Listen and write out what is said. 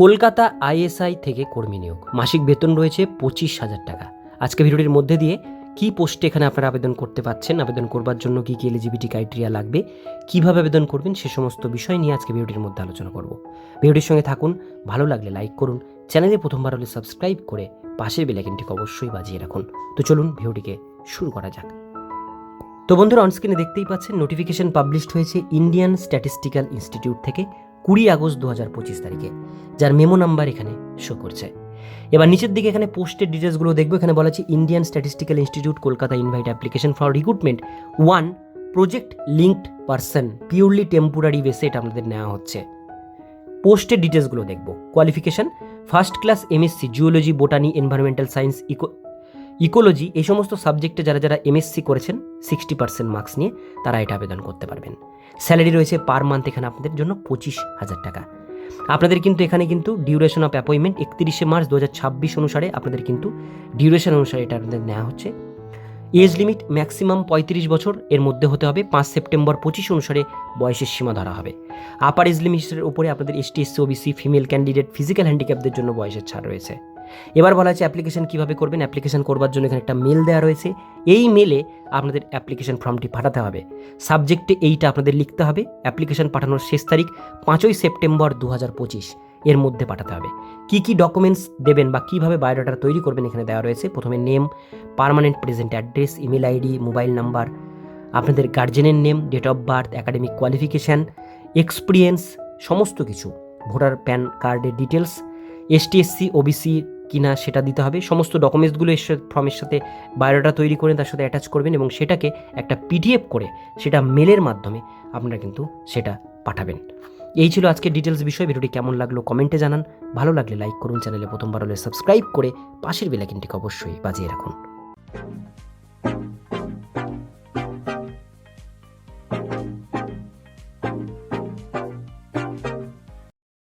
Kolkata ISI থেকে কর্মী নিয়োগ। মাসিক বেতন রয়েছে পঁচিশ হাজার টাকা। আজকে ভিডিওটির মধ্যে দিয়ে কি পোস্টে এখানে আপনারা আবেদন করতে পারছেন, আবেদন করবার জন্য কী কী এলিজিবিলিটি ক্রাইটেরিয়া লাগবে, কীভাবে আবেদন করবেন সে সমস্ত বিষয় নিয়ে আজকে ভিডিওটির মধ্যে আলোচনা করব। ভিডিওটির সঙ্গে থাকুন, ভালো লাগলে লাইক করুন, চ্যানেলে প্রথমবার হলে সাবস্ক্রাইব করে পাশের বেলাইকনটিকে অবশ্যই বাজিয়ে রাখুন। তো চলুন ভিডিওটিকে শুরু করা যাক। তো বন্ধুরা অনস্ক্রিনে দেখতেই পাচ্ছেন নোটিফিকেশন পাবলিশড হয়েছে ইন্ডিয়ান স্ট্যাটিস্টিক্যাল ইনস্টিটিউট থেকে। কুড়ি আগস্ট দু হাজার পঁচিশ তারিখে, যার মেমো নাম্বার এখানে শো করছে। এবার নিচের দিকে এখানে পোস্টের ডিটেলসগুলো দেখব। এখানে বলা আছে Indian Statistical Institute Kolkata invite application for recruitment one project linked person purely temporary বেসে এটা আপনাদের নেওয়া হচ্ছে। পোস্টের ডিটেলসগুলো দেখব। Qualification first class MSc geology botany environmental science eco ecology এই সমস্ত সাবজেক্টে যারা যারা এমএসসি করেছেন সিক্সটি পার্সেন্ট মার্কস নিয়ে তারা এটা আবেদন করতে পারবেন। স্যালারি রয়েছে পার মান্থ এখানে আপনাদের জন্য পঁচিশ হাজার টাকা। আপনাদের কিন্তু এখানে কিন্তু ডিউরেশন অফ অ্যাপয়েন্টমেন্ট একত্রিশে মার্চ দু হাজার ছাব্বিশ অনুসারে আপনাদের কিন্তু ডিউরেশন অনুসারে এটা আপনাদের নেওয়া হচ্ছে। এজ লিমিট ম্যাক্সিমাম পঁয়ত্রিশ বছর, এর মধ্যে হতে হবে পাঁচ সেপ্টেম্বর পঁচিশ অনুসারে বয়সের সীমা ধরা হবে। আপার এজ লিমিটের উপরে আপনাদের ST SC OBC female candidate physical হ্যান্ডিক্যাপদের জন্য বয়সের ছাড় রয়েছে। এবার বলা আছে অ্যাপ্লিকেশন কীভাবে করবেন অ্যাপ্লিকেশন করবার জন্য এখানে একটা মেল দেওয়া রয়েছে। এই মেলে আপনাদের অ্যাপ্লিকেশন ফর্মটি পাঠাতে হবে। সাবজেক্টে এইটা আপনাদের লিখতে হবে। অ্যাপ্লিকেশন পাঠানোর শেষ তারিখ পাঁচই সেপ্টেম্বর দু হাজার পঁচিশ। এর মধ্যে পাঠাতে হবে। কি কি ডকুমেন্টস দেবেন বা কীভাবে বায়োডাটা তৈরি করবেন এখানে দেওয়া রয়েছে। প্রথমে name permanent present address email ID mobile number আপনাদের গার্জেনের name date of birth academic qualification experience সমস্ত কিছু। ভোটার প্যান কার্ডের ডিটেলস এসটি এসসি ওবিসি কিনা সেটা দিতে হবে। সমস্ত ডকুমেন্টসগুলো এর ফর্মের সাথে বায়োডাটা তৈরি করে তার সাথে অ্যাটাচ করবেন এবং সেটাকে একটা পিডিএফ করে সেটা মেলের মাধ্যমে আপনারা কিন্তু সেটা পাঠাবেন। এই ছিল আজকের ডিটেলস বিষয়। ভিডিওটি কেমন লাগল কমেন্টে জানান। ভালো লাগলে লাইক করুন চ্যানেলে প্রথমবার হলে সাবস্ক্রাইব করে পাশের বেলাকিনটিকে অবশ্যই বাজিয়ে রাখুন।